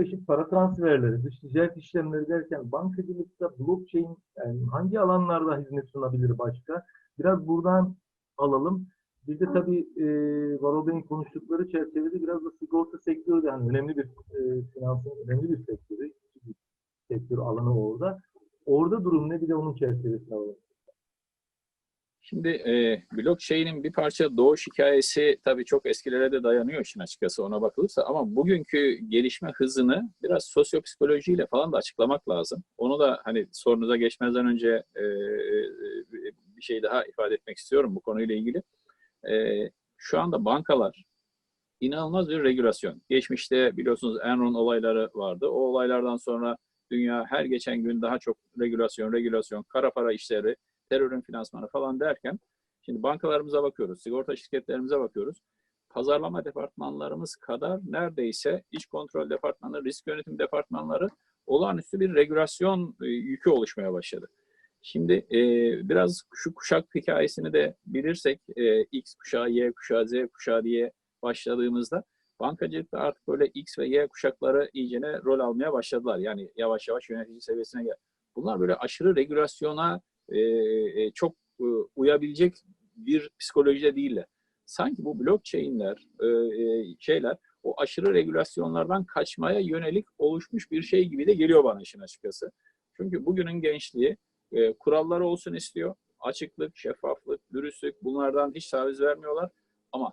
karmaşık para transferleri, dış ticaret işlemleri derken bankacılıkta blockchain yani hangi alanlarda hizmet sunabilir başka? Biraz buradan alalım. Bir de tabii e, Varol Bey'in konuştukları çerçevede biraz da sigorta sektörü de yani önemli bir e, finansın önemli bir sektörü, bir sektör alanı orada. Orada durum ne? Bir de onun çerçevesine alalım. Şimdi e, blockchain'in bir parça doğuş hikayesi tabii çok eskilere de dayanıyor işin açıkçası ona bakılırsa ama bugünkü gelişme hızını biraz sosyopsikolojiyle falan da açıklamak lazım. Onu da hani sorunuza geçmeden önce e, e, bir şey daha ifade etmek istiyorum bu konuyla ilgili. E, şu anda bankalar inanılmaz bir regülasyon. Geçmişte biliyorsunuz Enron olayları vardı. O olaylardan sonra dünya her geçen gün daha çok regülasyon, regülasyon, kara para işleri, terörün finansmanı falan derken şimdi bankalarımıza bakıyoruz, sigorta şirketlerimize bakıyoruz. Pazarlama departmanlarımız kadar neredeyse iş kontrol departmanı, risk yönetim departmanları olağanüstü bir regülasyon e, yükü oluşmaya başladı. Şimdi e, biraz şu kuşak hikayesini de bilirsek e, X kuşağı, Y kuşağı, Z kuşağı diye başladığımızda bankacılıkta artık böyle X ve Y kuşakları iyicene rol almaya başladılar. Yani yavaş yavaş yönetici seviyesine gel. Bunlar böyle aşırı regülasyona e, çok e, uyabilecek bir psikolojide değiller. Sanki bu blockchain'ler, e, e, şeyler o aşırı regülasyonlardan kaçmaya yönelik oluşmuş bir şey gibi de geliyor bana işin açıkçası. Çünkü bugünün gençliği e, kuralları olsun istiyor. Açıklık, şeffaflık, dürüstlük bunlardan hiç taviz vermiyorlar. Ama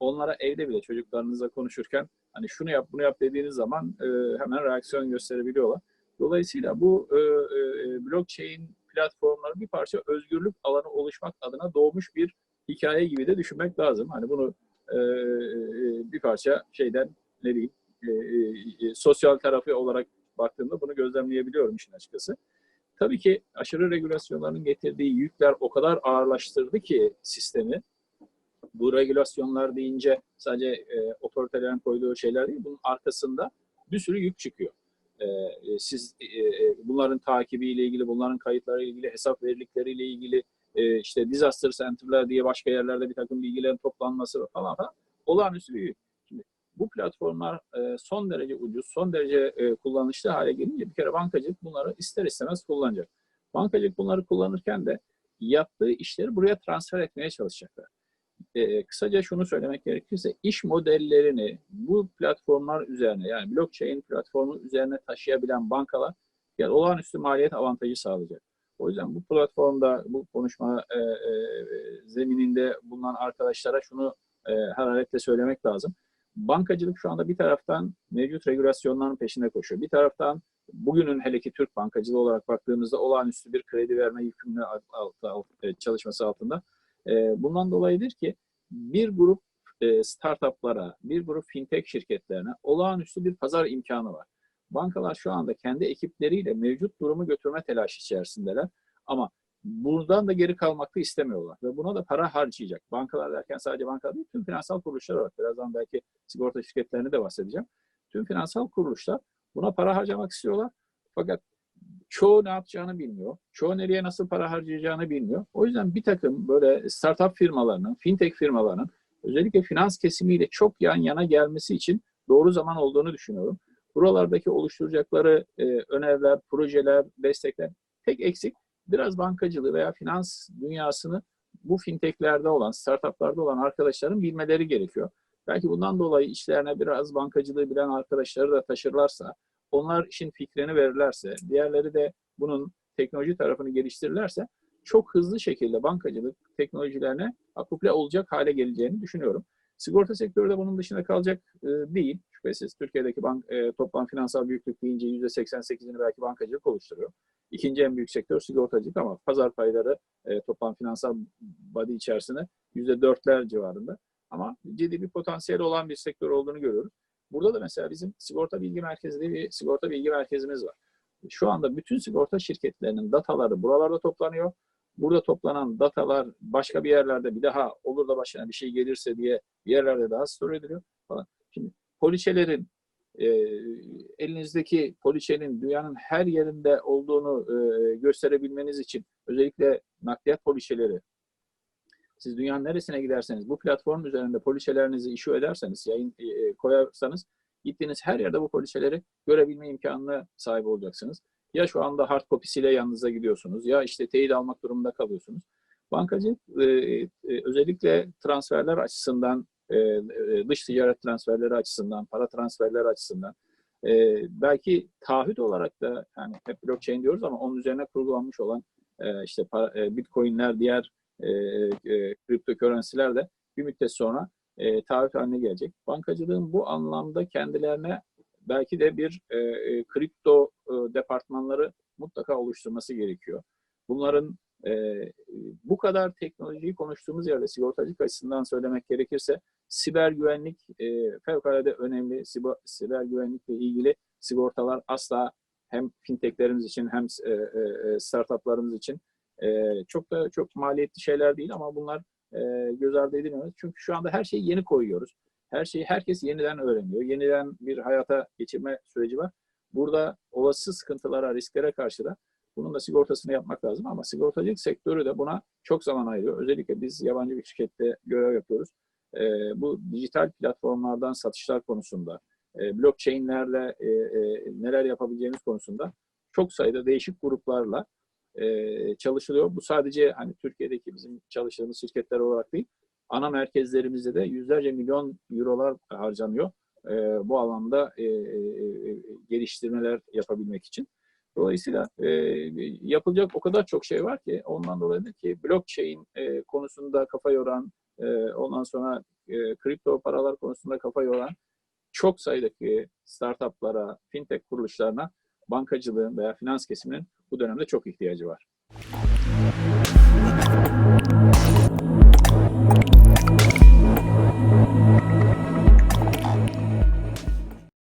onlara evde bile çocuklarınızla konuşurken hani şunu yap bunu yap dediğiniz zaman e, hemen reaksiyon gösterebiliyorlar. Dolayısıyla bu e, e, blockchain platformları bir parça özgürlük alanı oluşmak adına doğmuş bir hikaye gibi de düşünmek lazım. Hani bunu e, bir parça şeyden ne diyeyim e, e, sosyal tarafı olarak baktığımda bunu gözlemleyebiliyorum işin açıkçası. Tabii ki aşırı regülasyonların getirdiği yükler o kadar ağırlaştırdı ki sistemi. Bu regülasyonlar deyince sadece e, otoritelerin koyduğu şeyler değil, bunun arkasında bir sürü yük çıkıyor. E, e, siz e, bunların takibiyle ilgili, bunların kayıtları ilgili, hesap verilikleriyle ilgili, işte disaster center'lar diye başka yerlerde bir takım bilgilerin toplanması falan falan olağanüstü bir Şimdi bu platformlar son derece ucuz, son derece kullanışlı hale gelince bir kere bankacılık bunları ister istemez kullanacak. Bankacılık bunları kullanırken de yaptığı işleri buraya transfer etmeye çalışacaklar e, kısaca şunu söylemek gerekirse iş modellerini bu platformlar üzerine yani blockchain platformu üzerine taşıyabilen bankalar yani olağanüstü maliyet avantajı sağlayacak. O yüzden bu platformda, bu konuşma e, e, zemininde bulunan arkadaşlara şunu e, hararetle söylemek lazım. Bankacılık şu anda bir taraftan mevcut regülasyonların peşinde koşuyor. Bir taraftan bugünün hele ki Türk bankacılığı olarak baktığımızda olağanüstü bir kredi verme yükümlü alt, alt, e, çalışması altında e, bundan dolayıdır ki bir grup e, startuplara, bir grup fintech şirketlerine olağanüstü bir pazar imkanı var. Bankalar şu anda kendi ekipleriyle mevcut durumu götürme telaşı içerisindeler. Ama buradan da geri kalmakta istemiyorlar. Ve buna da para harcayacak. Bankalar derken sadece banka değil, tüm finansal kuruluşlar var. Birazdan belki sigorta şirketlerini de bahsedeceğim. Tüm finansal kuruluşlar buna para harcamak istiyorlar. Fakat çoğu ne yapacağını bilmiyor. Çoğu nereye nasıl para harcayacağını bilmiyor. O yüzden bir takım böyle startup firmalarının, fintech firmalarının özellikle finans kesimiyle çok yan yana gelmesi için doğru zaman olduğunu düşünüyorum. Buralardaki oluşturacakları e, öneriler, projeler, destekler tek eksik biraz bankacılığı veya finans dünyasını bu fintechlerde olan, startuplarda olan arkadaşların bilmeleri gerekiyor. Belki bundan dolayı işlerine biraz bankacılığı bilen arkadaşları da taşırlarsa, onlar işin fikrini verirlerse, diğerleri de bunun teknoloji tarafını geliştirirlerse çok hızlı şekilde bankacılık teknolojilerine akuple olacak hale geleceğini düşünüyorum. Sigorta sektörü de bunun dışında kalacak e, değil. Şüphesiz Türkiye'deki bank, e, toplam finansal büyüklük deyince %88'ini belki bankacılık oluşturuyor. İkinci en büyük sektör sigortacılık ama pazar payları e, toplam finansal body içerisinde %4'ler civarında. Ama ciddi bir potansiyel olan bir sektör olduğunu görüyoruz. Burada da mesela bizim sigorta bilgi merkezi diye bir sigorta bilgi merkezimiz var. Şu anda bütün sigorta şirketlerinin dataları buralarda toplanıyor. Burada toplanan datalar başka bir yerlerde bir daha olur da başına bir şey gelirse diye bir yerlerde daha store ediliyor falan. Şimdi poliçelerin e, elinizdeki poliçenin dünyanın her yerinde olduğunu e, gösterebilmeniz için özellikle nakliyat poliçeleri siz dünyanın neresine giderseniz bu platform üzerinde poliçelerinizi işu ederseniz, yayın e, e, koyarsanız gittiğiniz her yerde bu poliçeleri görebilme imkanına sahip olacaksınız. Ya şu anda hard kopisiyle yanınıza gidiyorsunuz ya işte teyit almak durumunda kalıyorsunuz. Bankacılık e, e, özellikle transferler açısından, e, e, dış ticaret transferleri açısından, para transferleri açısından e, belki taahhüt olarak da yani hep blockchain diyoruz ama onun üzerine kurgulanmış olan e, işte para, e, bitcoinler, diğer e, e, kriptokörrensiler de bir müddet sonra e, taahhüt haline gelecek. Bankacılığın bu anlamda kendilerine belki de bir e, e, kripto e, departmanları mutlaka oluşturması gerekiyor. Bunların e, bu kadar teknolojiyi konuştuğumuz yerde sigortacılık açısından söylemek gerekirse siber güvenlik e, fevkalade önemli. Siber, siber güvenlikle ilgili sigortalar asla hem fintechlerimiz için hem e, e, startuplarımız için e, çok da çok maliyetli şeyler değil ama bunlar e, göz ardı edilmemeli. Çünkü şu anda her şeyi yeni koyuyoruz. Her şeyi herkes yeniden öğreniyor. Yeniden bir hayata geçirme süreci var. Burada olası sıkıntılara, risklere karşı da bunun da sigortasını yapmak lazım ama sigortacılık sektörü de buna çok zaman ayırıyor. Özellikle biz yabancı bir şirkette görev yapıyoruz. E, bu dijital platformlardan satışlar konusunda, e, blockchain'lerle e, e, neler yapabileceğimiz konusunda çok sayıda değişik gruplarla e, çalışılıyor. Bu sadece hani Türkiye'deki bizim çalıştığımız şirketler olarak değil, ana merkezlerimizde de yüzlerce milyon eurolar harcanıyor. E, bu alanda e, e, geliştirmeler yapabilmek için. Dolayısıyla e, yapılacak o kadar çok şey var ki ondan dolayı ki blockchain e, konusunda kafa yoran, e, ondan sonra e, kripto paralar konusunda kafa yoran çok sayıdaki startuplara, fintech kuruluşlarına bankacılığın veya finans kesiminin bu dönemde çok ihtiyacı var.